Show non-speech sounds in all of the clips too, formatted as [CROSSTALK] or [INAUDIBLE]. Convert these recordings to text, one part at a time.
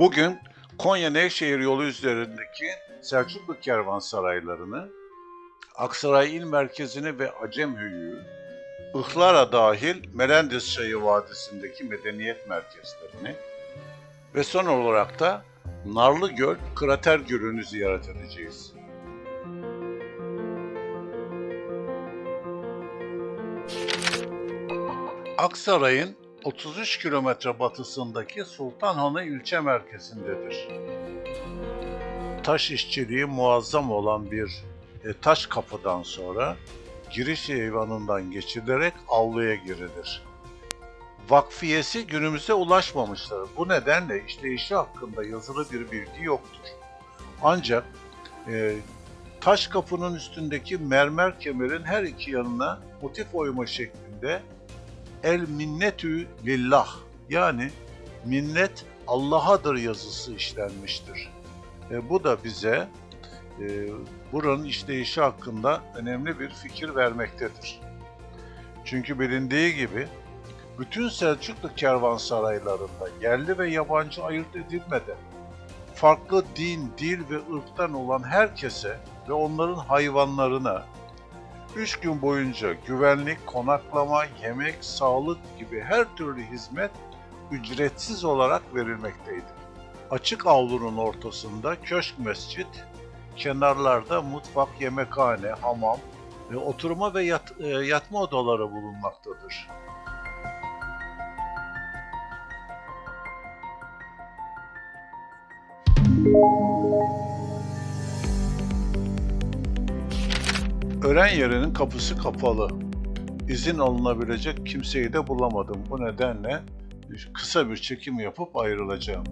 Bugün Konya-Nevşehir yolu üzerindeki Selçuklu kervansaraylarını, Aksaray il merkezini ve Acemhöyük'ü, Ihlara dahil Melendez Çayı Vadisi'ndeki medeniyet merkezlerini ve son olarak da Narlıgöl Krater Gölü'nü ziyaret edeceğiz. Aksaray'ın 33 kilometre batısındaki Sultanhanı ilçe merkezindedir. Taş işçiliği muazzam olan bir e, taş kapıdan sonra giriş eyvanından geçilerek avluya girilir. Vakfiyesi günümüze ulaşmamıştır. Bu nedenle işleyişi hakkında yazılı bir bilgi yoktur. Ancak e, taş kapının üstündeki mermer kemerin her iki yanına motif oyma şeklinde El minnetü lillah yani minnet Allah'adır yazısı işlenmiştir. E, bu da bize e, buranın işleyişi hakkında önemli bir fikir vermektedir. Çünkü bilindiği gibi bütün Selçuklu kervansaraylarında yerli ve yabancı ayırt edilmeden farklı din, dil ve ırktan olan herkese ve onların hayvanlarına 3 gün boyunca güvenlik, konaklama, yemek, sağlık gibi her türlü hizmet ücretsiz olarak verilmekteydi. Açık avlunun ortasında köşk mescit, kenarlarda mutfak, yemekhane, hamam ve oturma ve yat- e, yatma odaları bulunmaktadır. Ören yerinin kapısı kapalı. İzin alınabilecek kimseyi de bulamadım. Bu nedenle kısa bir çekim yapıp ayrılacağım.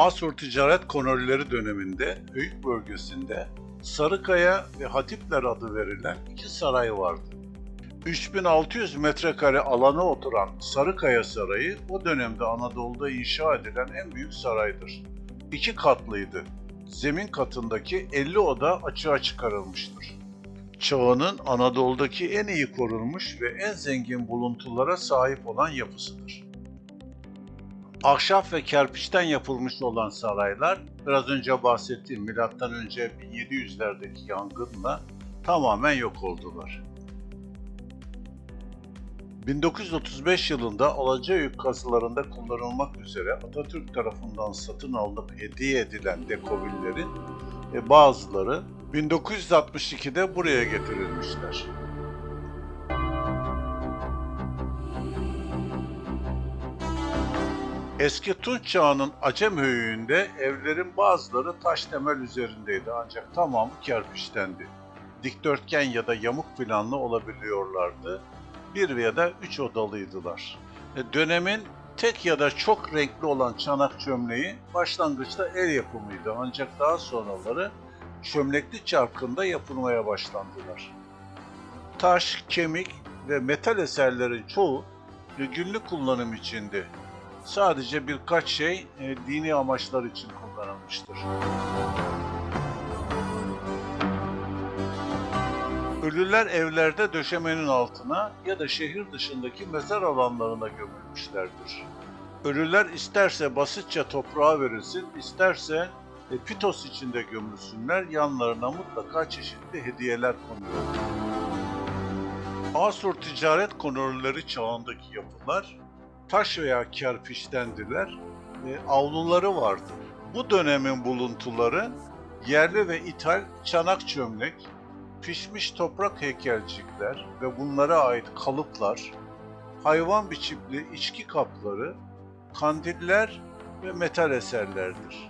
Asur Ticaret Kolonileri döneminde Höyük bölgesinde Sarıkaya ve Hatipler adı verilen iki saray vardı. 3600 metrekare alana oturan Sarıkaya Sarayı o dönemde Anadolu'da inşa edilen en büyük saraydır. İki katlıydı. Zemin katındaki 50 oda açığa çıkarılmıştır. Çağının Anadolu'daki en iyi korunmuş ve en zengin buluntulara sahip olan yapısıdır. Ahşap ve kerpiçten yapılmış olan saraylar biraz önce bahsettiğim milattan önce 1700'lerdeki yangınla tamamen yok oldular. 1935 yılında Alacayük kazılarında kullanılmak üzere Atatürk tarafından satın alınıp hediye edilen dekobillerin e, bazıları 1962'de buraya getirilmişler. Eski Tunç çağının Acem höyüğünde evlerin bazıları taş temel üzerindeydi ancak tamamı kerpiçtendi. Dikdörtgen ya da yamuk planlı olabiliyorlardı. Bir veya da üç odalıydılar. E, Dönemin tek ya da çok renkli olan çanak çömleği başlangıçta el yapımıydı ancak daha sonraları çömlekli çarkında yapılmaya başlandılar. Taş, kemik ve metal eserlerin çoğu günlük kullanım içindi sadece birkaç şey e, dini amaçlar için kullanılmıştır. Ölüler evlerde döşemenin altına ya da şehir dışındaki mezar alanlarına gömülmüşlerdir. Ölüler isterse basitçe toprağa verilsin, isterse e, pitos içinde gömülsünler, yanlarına mutlaka çeşitli hediyeler konuyor. Asur ticaret kolonileri çağındaki yapılar taş veya kerpiçtendiler ve avluları vardı. Bu dönemin buluntuları yerli ve ithal çanak çömlek, pişmiş toprak heykelcikler ve bunlara ait kalıplar, hayvan biçimli içki kapları, kandiller ve metal eserlerdir.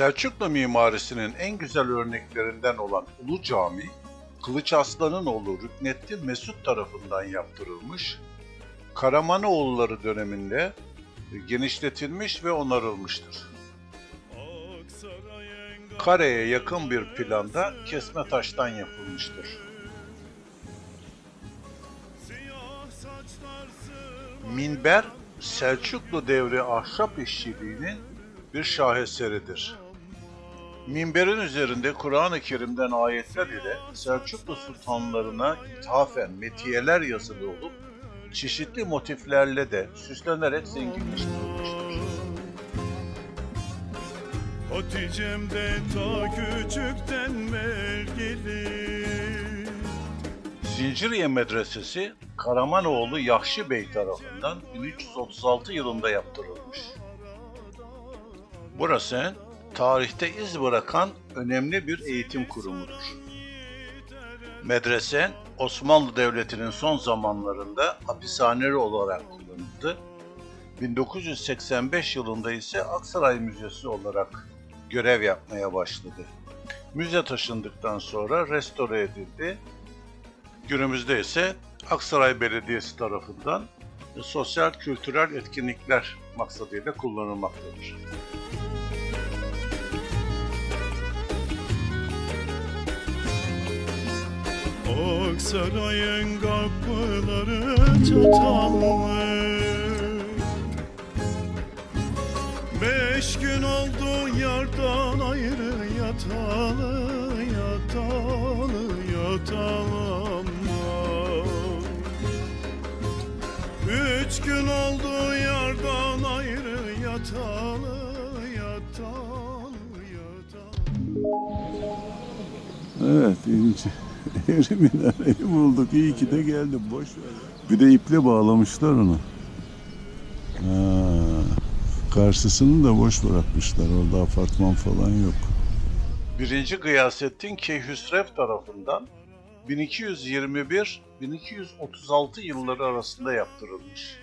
Selçuklu mimarisinin en güzel örneklerinden olan Ulu Cami, Kılıç Aslan'ın oğlu Rüknettin Mesut tarafından yaptırılmış, Karamanoğulları döneminde genişletilmiş ve onarılmıştır. Kareye yakın bir planda kesme taştan yapılmıştır. Minber, Selçuklu devri ahşap işçiliğinin bir şaheseridir. Minberin üzerinde Kur'an-ı Kerim'den ayetler ile Selçuklu sultanlarına ithafen metiyeler yazılı olup çeşitli motiflerle de süslenerek zenginleştirilmiştir. Hatice'm de ta küçükten vergili Zinciriye Medresesi Karamanoğlu Yahşi Bey tarafından 1336 yılında yaptırılmış. Burası tarihte iz bırakan önemli bir eğitim kurumudur. Medrese Osmanlı Devleti'nin son zamanlarında hapishaneli olarak kullanıldı. 1985 yılında ise Aksaray Müzesi olarak görev yapmaya başladı. Müze taşındıktan sonra restore edildi Günümüzde ise Aksaray Belediyesi tarafından sosyal kültürel etkinlikler maksadıyla kullanılmaktadır. Aksaray'ın kapıları çatallı Beş gün oldu yardan ayrı yatalı Yatalı yatalı Üç gün oldu yardan ayrı yatalı Yatalı yatalı. Evet, ince. [LAUGHS] Evri minareyi bulduk. İyi ki de geldim. Boş. Bir de iple bağlamışlar onu. Ha, karşısını da boş bırakmışlar. Orada apartman falan yok. 1. Gıyasettin Keyhüsrev tarafından 1221-1236 yılları arasında yaptırılmış.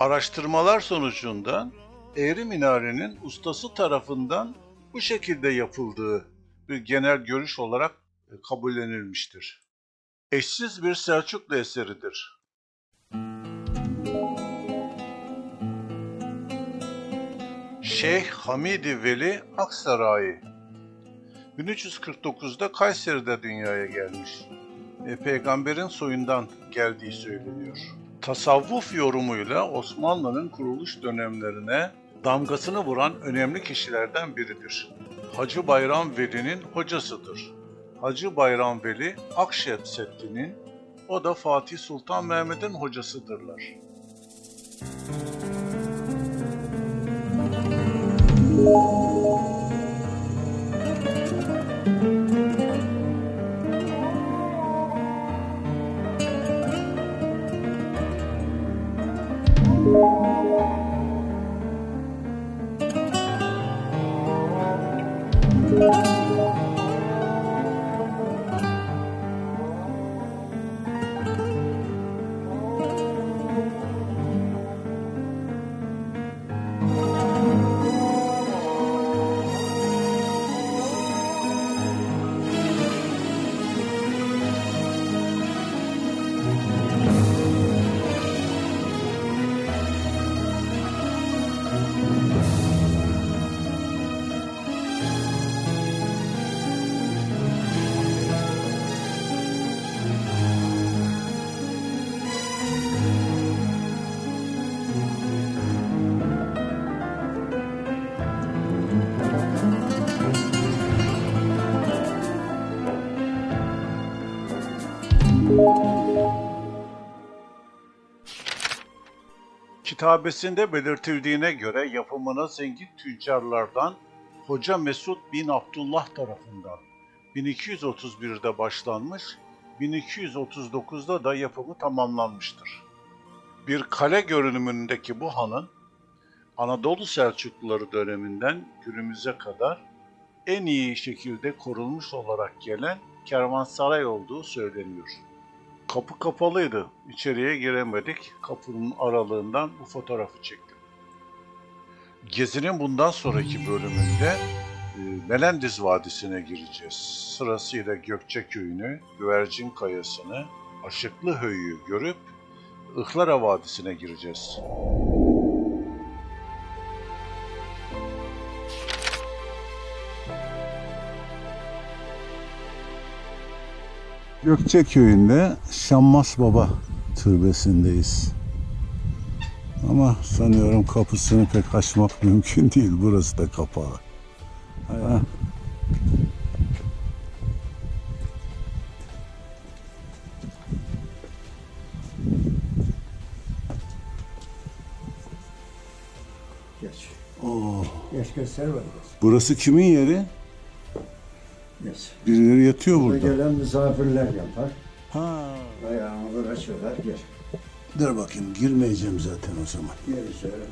Araştırmalar sonucunda Eğri Minare'nin ustası tarafından bu şekilde yapıldığı bir genel görüş olarak kabullenilmiştir. Eşsiz bir Selçuklu eseridir. Şeyh Hamidi Veli Aksaray 1349'da Kayseri'de dünyaya gelmiş. E, peygamberin soyundan geldiği söyleniyor. Tasavvuf yorumuyla Osmanlı'nın kuruluş dönemlerine damgasını vuran önemli kişilerden biridir. Hacı Bayram Veli'nin hocasıdır. Hacı Bayram Veli Akşemseddin'in, o da Fatih Sultan Mehmet'in hocasıdırlar. Kitabesinde belirtildiğine göre yapımına zengin tüccarlardan Hoca Mesud bin Abdullah tarafından 1231'de başlanmış, 1239'da da yapımı tamamlanmıştır. Bir kale görünümündeki bu hanın Anadolu Selçukluları döneminden günümüze kadar en iyi şekilde korunmuş olarak gelen kervansaray olduğu söyleniyor. Kapı kapalıydı. İçeriye giremedik. Kapının aralığından bu fotoğrafı çektim. Gezinin bundan sonraki bölümünde e, Melendiz Vadisi'ne gireceğiz. Sırasıyla Gökçeköy'ünü, Güvercin Kayası'nı, Aşıklı Höyü'yü görüp Ihlara Vadisi'ne gireceğiz. Gökçeköy'ünde Şammas Baba türbesindeyiz. Ama sanıyorum kapısını pek açmak [LAUGHS] mümkün değil. Burası da kapalı. Ha. Geç. Oo, Geç göster geç. burası kimin yeri? Geç. Birileri yatıyor Burada burada. gelen misafirler yapar. Ha. Ayağını böyle açıyorlar. Geç. Dur bakayım girmeyeceğim zaten o zaman. Geri şöyle.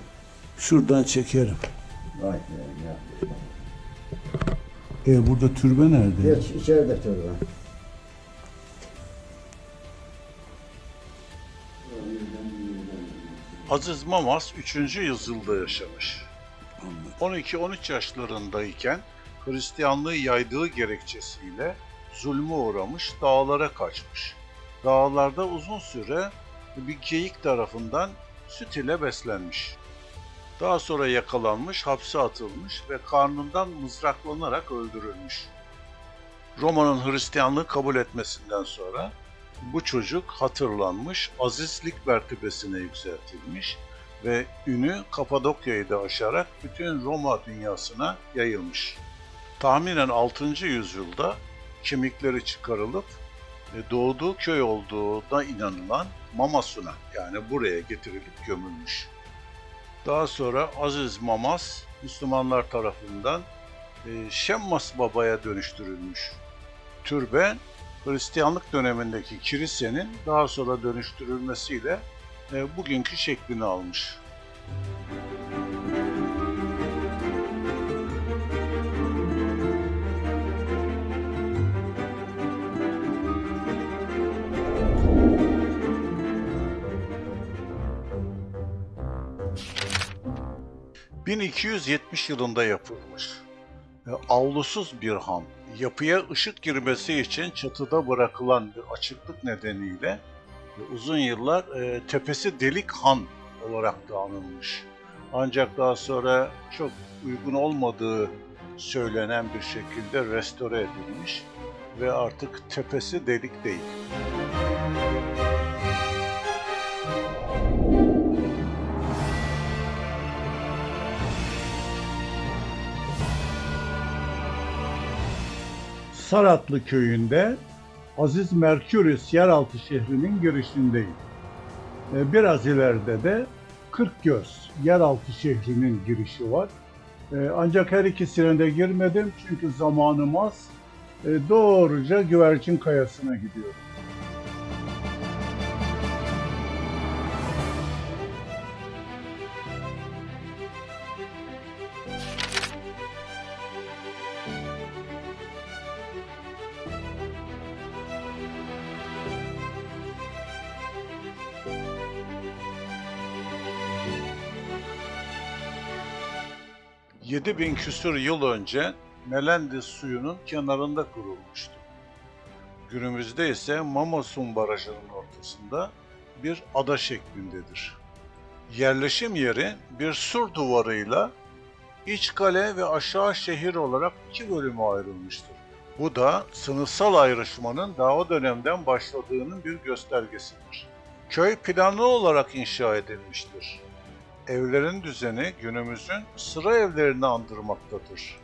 Şuradan çekerim. Vay be ya. E burada türbe nerede? Geç içeride turban. Aziz Mamas 3. yüzyılda yaşamış. 12-13 yaşlarındayken Hristiyanlığı yaydığı gerekçesiyle zulmü uğramış, dağlara kaçmış. Dağlarda uzun süre bir geyik tarafından süt ile beslenmiş. Daha sonra yakalanmış, hapse atılmış ve karnından mızraklanarak öldürülmüş. Roma'nın Hristiyanlığı kabul etmesinden sonra bu çocuk hatırlanmış, azizlik mertebesine yükseltilmiş ve ünü Kapadokya'yı da aşarak bütün Roma dünyasına yayılmış. Tahminen 6. yüzyılda kemikleri çıkarılıp e, doğduğu köy olduğuna inanılan Mamasun'a yani buraya getirilip gömülmüş. Daha sonra Aziz Mamas Müslümanlar tarafından e, Şemmas Baba'ya dönüştürülmüş. Türbe Hristiyanlık dönemindeki kilisenin daha sonra dönüştürülmesiyle e, bugünkü şeklini almış. ...1270 yılında yapılmış. Avlusuz bir han. Yapıya ışık girmesi için çatıda bırakılan bir açıklık nedeniyle uzun yıllar e, tepesi delik han olarak da anılmış. Ancak daha sonra çok uygun olmadığı söylenen bir şekilde restore edilmiş ve artık tepesi delik değil. Saratlı köyünde Aziz Merkurius yeraltı şehrinin girişindeyim. E, Biraz ileride de Kırkgöz yeraltı şehrinin girişi var. E, Ancak her ikisine de girmedim çünkü zamanım az. E, Doğruca Güvercin Kayası'na gidiyorum. Yedi bin küsur yıl önce Melendez suyunun kenarında kurulmuştu. Günümüzde ise Mamasun Barajı'nın ortasında bir ada şeklindedir. Yerleşim yeri bir sur duvarıyla iç kale ve aşağı şehir olarak iki bölüme ayrılmıştır. Bu da sınıfsal ayrışmanın daha o dönemden başladığının bir göstergesidir. Köy planlı olarak inşa edilmiştir. Evlerin düzeni günümüzün sıra evlerini andırmaktadır.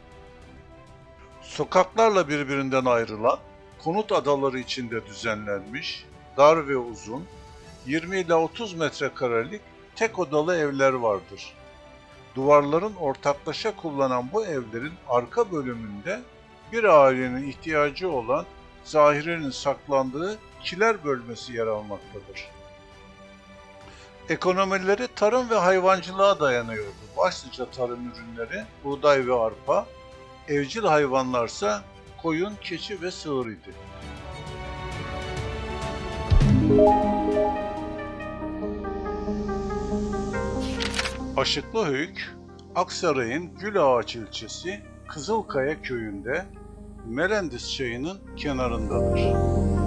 Sokaklarla birbirinden ayrılan konut adaları içinde düzenlenmiş, dar ve uzun, 20 ila 30 metrekarelik tek odalı evler vardır. Duvarların ortaklaşa kullanan bu evlerin arka bölümünde bir ailenin ihtiyacı olan zahirenin saklandığı kiler bölmesi yer almaktadır. Ekonomileri tarım ve hayvancılığa dayanıyordu. Başlıca tarım ürünleri buğday ve arpa, evcil hayvanlarsa koyun, keçi ve sığır idi. Aşıklıhöyük, Aksaray'ın Gülağaç ilçesi Kızılkaya köyünde Merendiz çayının kenarındadır.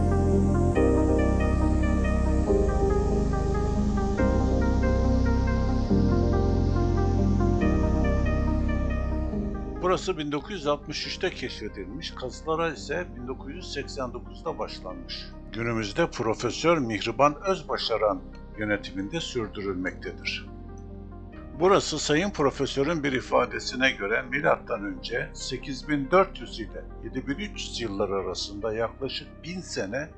Burası 1963'te keşfedilmiş, kazılara ise 1989'da başlanmış. Günümüzde Profesör Mihriban Özbaşaran yönetiminde sürdürülmektedir. Burası Sayın Profesör'ün bir ifadesine göre milattan önce 8400 ile 7300 yıllar arasında yaklaşık 1000 sene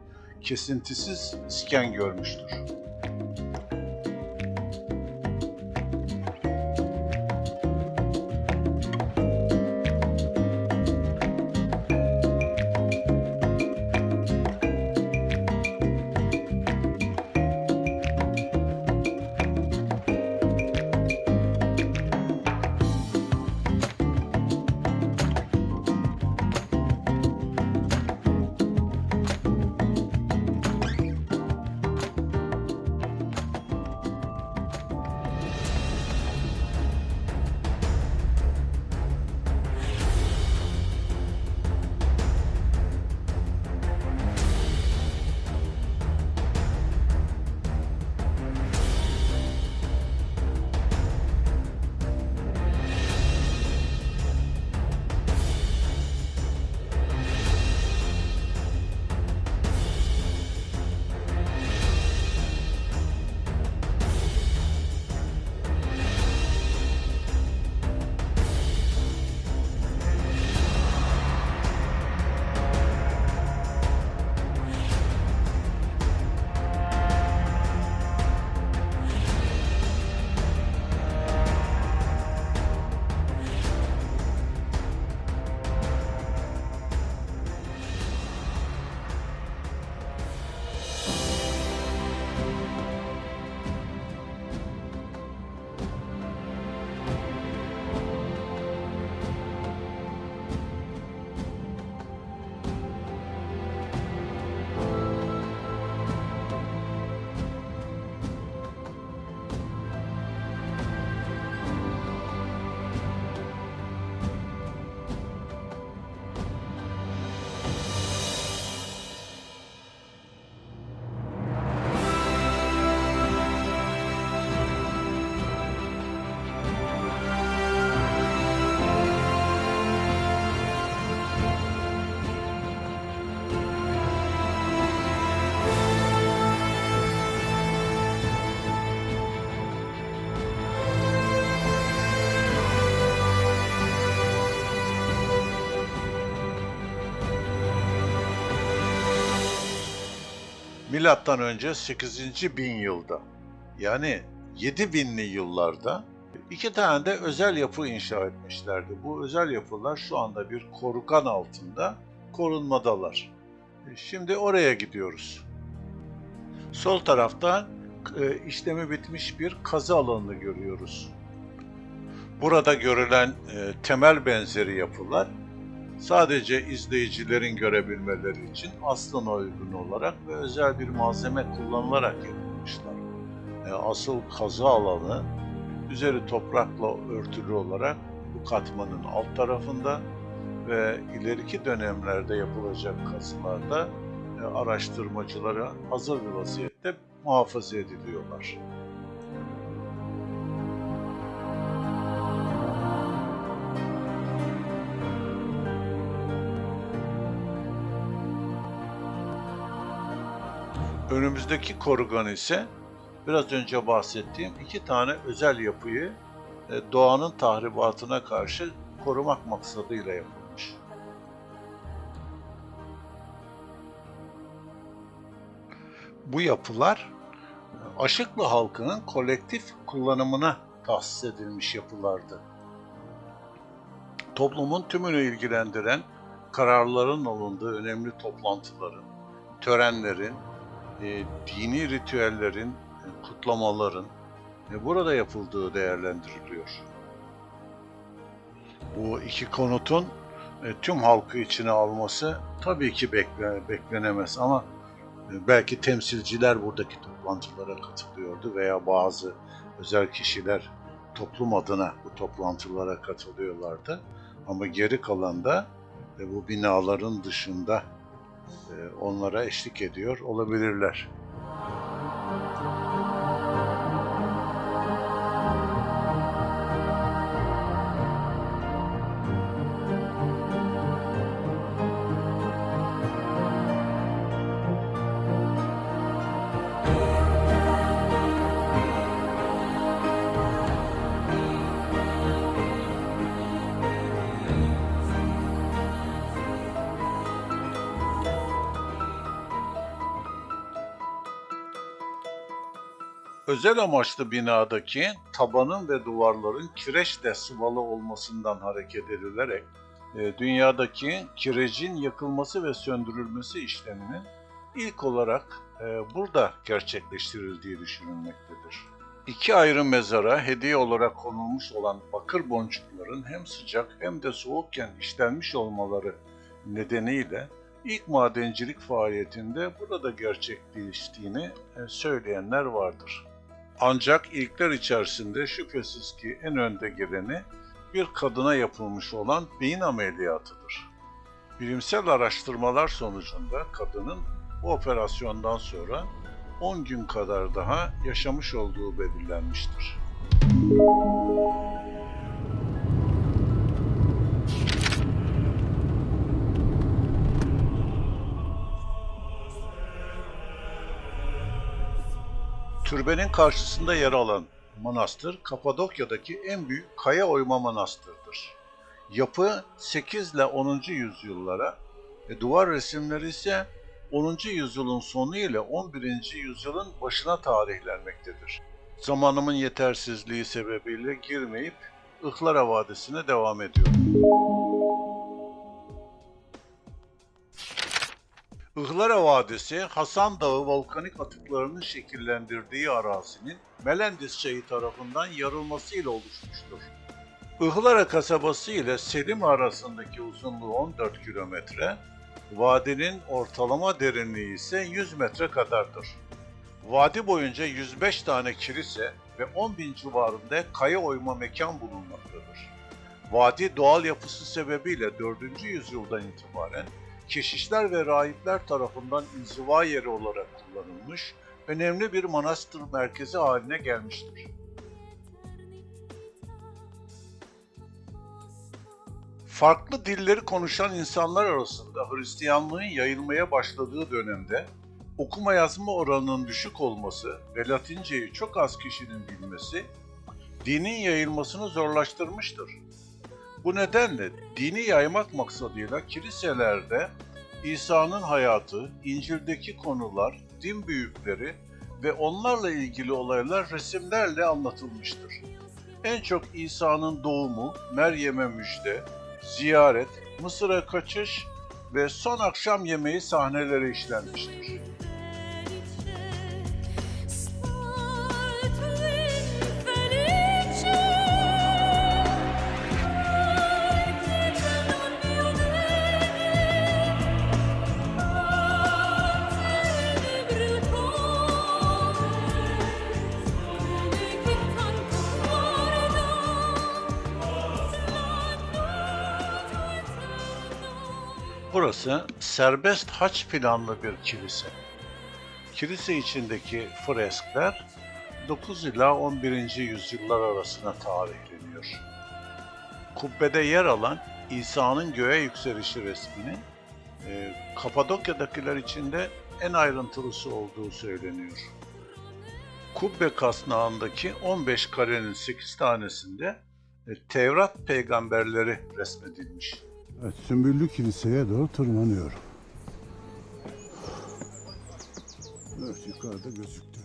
kesintisiz iskan görmüştür. Milattan önce 8. bin yılda yani 7000'li yıllarda iki tane de özel yapı inşa etmişlerdi. Bu özel yapılar şu anda bir korugan altında korunmadalar. E, Şimdi oraya gidiyoruz. Sol tarafta e, işlemi bitmiş bir kazı alanını görüyoruz. Burada görülen e, temel benzeri yapılar sadece izleyicilerin görebilmeleri için aslına uygun olarak ve özel bir malzeme kullanılarak yapılmışlar. E, asıl kazı alanı üzeri toprakla örtülü olarak bu katmanın alt tarafında ve ileriki dönemlerde yapılacak kazılarda e, araştırmacılara hazır bir vaziyette muhafaza ediliyorlar. Önümüzdeki korugan ise biraz önce bahsettiğim iki tane özel yapıyı e, doğanın tahribatına karşı korumak maksadıyla yapılmış. Bu yapılar e, Aşıklı halkının kolektif kullanımına tahsis edilmiş yapılardı. Toplumun tümünü ilgilendiren kararların alındığı önemli toplantıların, törenlerin, e, dini ritüellerin, e, kutlamaların e, burada yapıldığı değerlendiriliyor. Bu iki konutun e, tüm halkı içine alması tabii ki bekle, beklenemez ama e, belki temsilciler buradaki toplantılara katılıyordu veya bazı özel kişiler toplum adına bu toplantılara katılıyorlardı. Ama geri kalan da e, bu binaların dışında onlara eşlik ediyor olabilirler. Özel amaçlı binadaki tabanın ve duvarların kireçle sıvalı olmasından hareket edilerek e, dünyadaki kirecin yakılması ve söndürülmesi işleminin ilk olarak e, burada gerçekleştirildiği düşünülmektedir. İki ayrı mezara hediye olarak konulmuş olan bakır boncukların hem sıcak hem de soğukken işlenmiş olmaları nedeniyle ilk madencilik faaliyetinde burada gerçekleştiğini e, söyleyenler vardır. Ancak ilkler içerisinde şüphesiz ki en önde geleni bir kadına yapılmış olan beyin ameliyatıdır. Bilimsel araştırmalar sonucunda kadının bu operasyondan sonra 10 gün kadar daha yaşamış olduğu belirlenmiştir. Türbenin karşısında yer alan manastır Kapadokya'daki en büyük kaya oyma manastırdır. Yapı 8 ile 10. yüzyıllara ve duvar resimleri ise 10. yüzyılın sonu ile 11. yüzyılın başına tarihlenmektedir. Zamanımın yetersizliği sebebiyle girmeyip Ihlara Vadisi'ne devam ediyorum. Ihlara Vadisi, Hasan Dağı volkanik atıklarının şekillendirdiği arazinin Melendis Çayı tarafından yarılmasıyla oluşmuştur. Ihlara kasabası ile Selim arasındaki uzunluğu 14 kilometre, vadinin ortalama derinliği ise 100 metre kadardır. Vadi boyunca 105 tane kilise ve 10 bin civarında kaya oyma mekan bulunmaktadır. Vadi doğal yapısı sebebiyle 4. yüzyıldan itibaren keşişler ve rahipler tarafından inziva yeri olarak kullanılmış, önemli bir manastır merkezi haline gelmiştir. Farklı dilleri konuşan insanlar arasında Hristiyanlığın yayılmaya başladığı dönemde okuma yazma oranının düşük olması ve Latinceyi çok az kişinin bilmesi dinin yayılmasını zorlaştırmıştır. Bu nedenle dini yaymak maksadıyla kiliselerde İsa'nın hayatı, İncil'deki konular din büyükleri ve onlarla ilgili olaylar resimlerle anlatılmıştır. En çok İsa'nın doğumu, Meryem'e müjde, ziyaret, Mısır'a kaçış ve son akşam yemeği sahneleri işlenmiştir. Burası serbest haç planlı bir kilise. Kilise içindeki freskler 9 ila 11. yüzyıllar arasına tarihleniyor. Kubbede yer alan İsa'nın göğe yükselişi resminin e, Kapadokya'dakiler içinde en ayrıntılısı olduğu söyleniyor. Kubbe kasnağındaki 15 karenin 8 tanesinde e, Tevrat peygamberleri resmedilmiş. Evet, Sümbüllü Kilise'ye doğru tırmanıyorum. Evet, yukarıda gözüktü.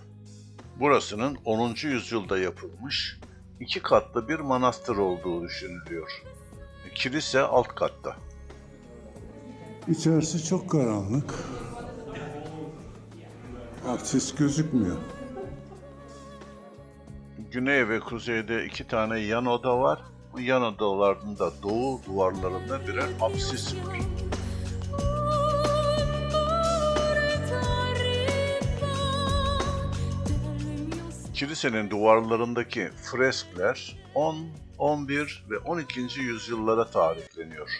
Burasının 10. yüzyılda yapılmış iki katlı bir manastır olduğu düşünülüyor. Kilise alt katta. İçerisi çok karanlık. Aksis gözükmüyor. Güney ve kuzeyde iki tane yan oda var. Yan odaların da doğu duvarlarında birer apsis var. Kilisenin duvarlarındaki freskler 10, 11 ve 12. yüzyıllara tarihleniyor.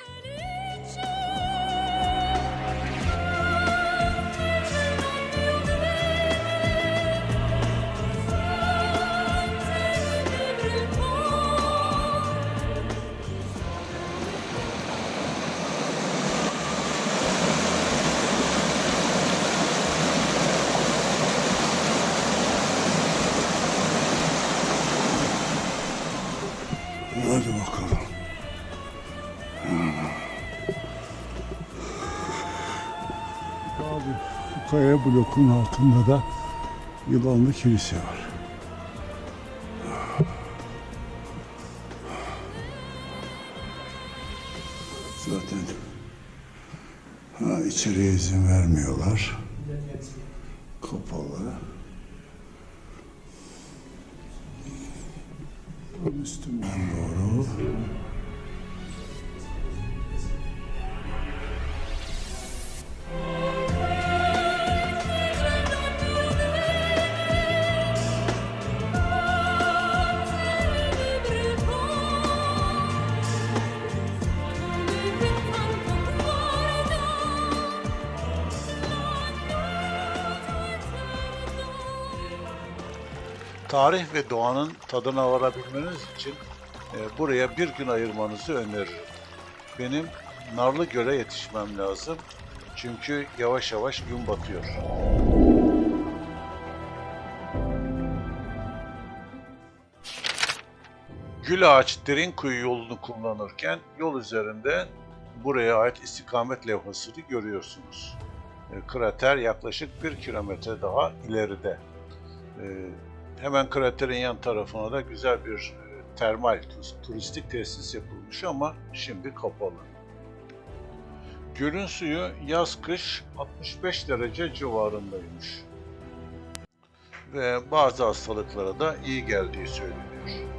Blokun altında da yılanlı kilise var. Zaten ha, içeriye izin vermiyorlar. Tarih ve doğanın tadına varabilmeniz için e, buraya bir gün ayırmanızı öneririm. Benim Narlıgöl'e yetişmem lazım. Çünkü yavaş yavaş gün batıyor. Gül Ağaç Derinkuyu yolunu kullanırken yol üzerinde buraya ait istikamet levhasını görüyorsunuz. E, Krater yaklaşık bir kilometre daha ileride. Hemen kraterin yan tarafına da güzel bir e, termal tu- turistik tesis yapılmış ama şimdi kapalı. Gölün suyu yaz kış 65 derece civarındaymış. Ve bazı hastalıklara da iyi geldiği söyleniyor.